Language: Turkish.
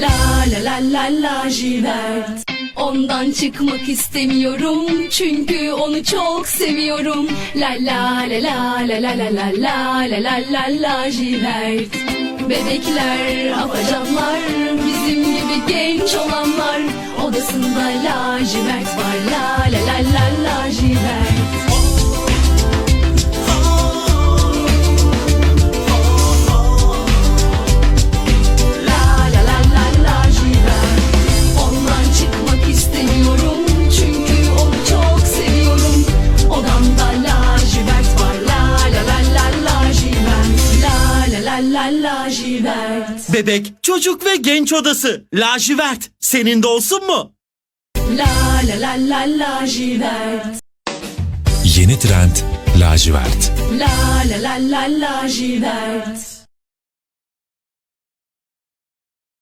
La la la la lacivert Ondan çıkmak istemiyorum Çünkü onu çok seviyorum La la la la la la la la la la la la lacivert Bebekler, afacanlar Bizim gibi genç olanlar Odasında lacivert var La la la la lacivert Bebek, çocuk ve genç odası. Lacivert. Senin de olsun mu? La la la la lacivert Yeni trend lacivert. La la la la lacivert